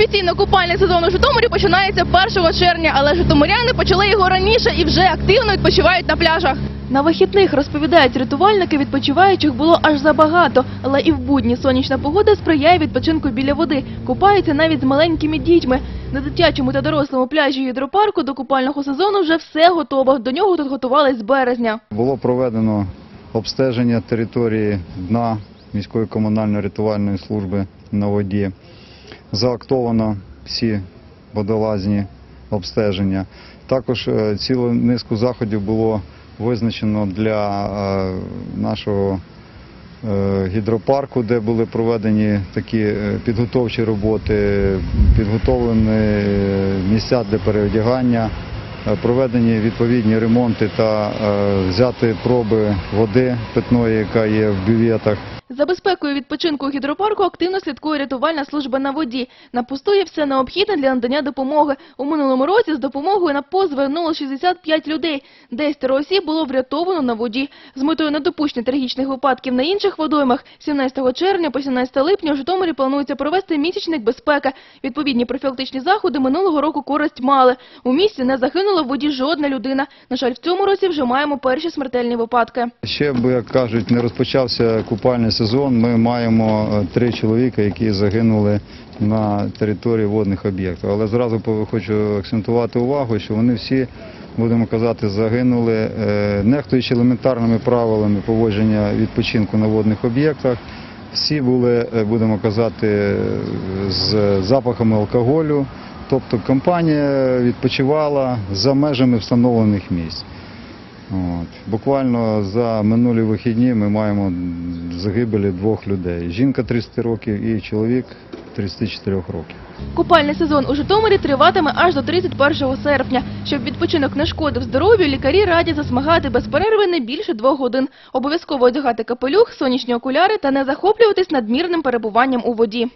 Офіційно купальний сезон у Житомирі починається 1 червня, але житомиряни почали його раніше і вже активно відпочивають на пляжах. На вихідних, розповідають рятувальники, відпочиваючих було аж забагато, але і в будні сонячна погода сприяє відпочинку біля води. Купаються навіть з маленькими дітьми. На дитячому та дорослому пляжі гідропарку до купального сезону вже все готово. До нього тут готувались з березня. Було проведено обстеження території дна міської комунальної рятувальної служби на воді. Заактовано всі водолазні обстеження. Також е, цілу низку заходів було визначено для е, нашого е, гідропарку, де були проведені такі підготовчі роботи, підготовлені місця для переодягання, проведені відповідні ремонти та взяти проби води питної, яка є в бюветах. За безпекою відпочинку гідропарку активно слідкує рятувальна служба на воді. На посту є все необхідне для надання допомоги. У минулому році з допомогою на пост звернуло 65 людей. Десятеро осіб було врятовано на воді. З метою недопущення трагічних випадків на інших водоймах 17 червня по 17 липня у Житомирі планується провести місячник безпеки. Відповідні профілактичні заходи минулого року користь мали. У місті не загинула в воді жодна людина. На жаль, в цьому році вже маємо перші смертельні випадки. Ще б, як кажуть, не розпочався купальний сезон. Ми маємо е, три чоловіка, які загинули на території водних об'єктів. Але зразу хочу акцентувати увагу, що вони всі, будемо казати, загинули, е, нехтуючи елементарними правилами поводження відпочинку на водних об'єктах. Всі були, е, будемо казати, з запахами алкоголю. Тобто компанія відпочивала за межами встановлених місць. От. Буквально за минулі вихідні ми маємо загибелі двох людей. Жінка 30 років і чоловік 34 років. Купальний сезон у Житомирі триватиме аж до 31 серпня. Щоб відпочинок не шкодив здоров'ю, лікарі радять засмагати без перерви не більше двох годин. Обов'язково одягати капелюх, сонячні окуляри та не захоплюватись надмірним перебуванням у воді.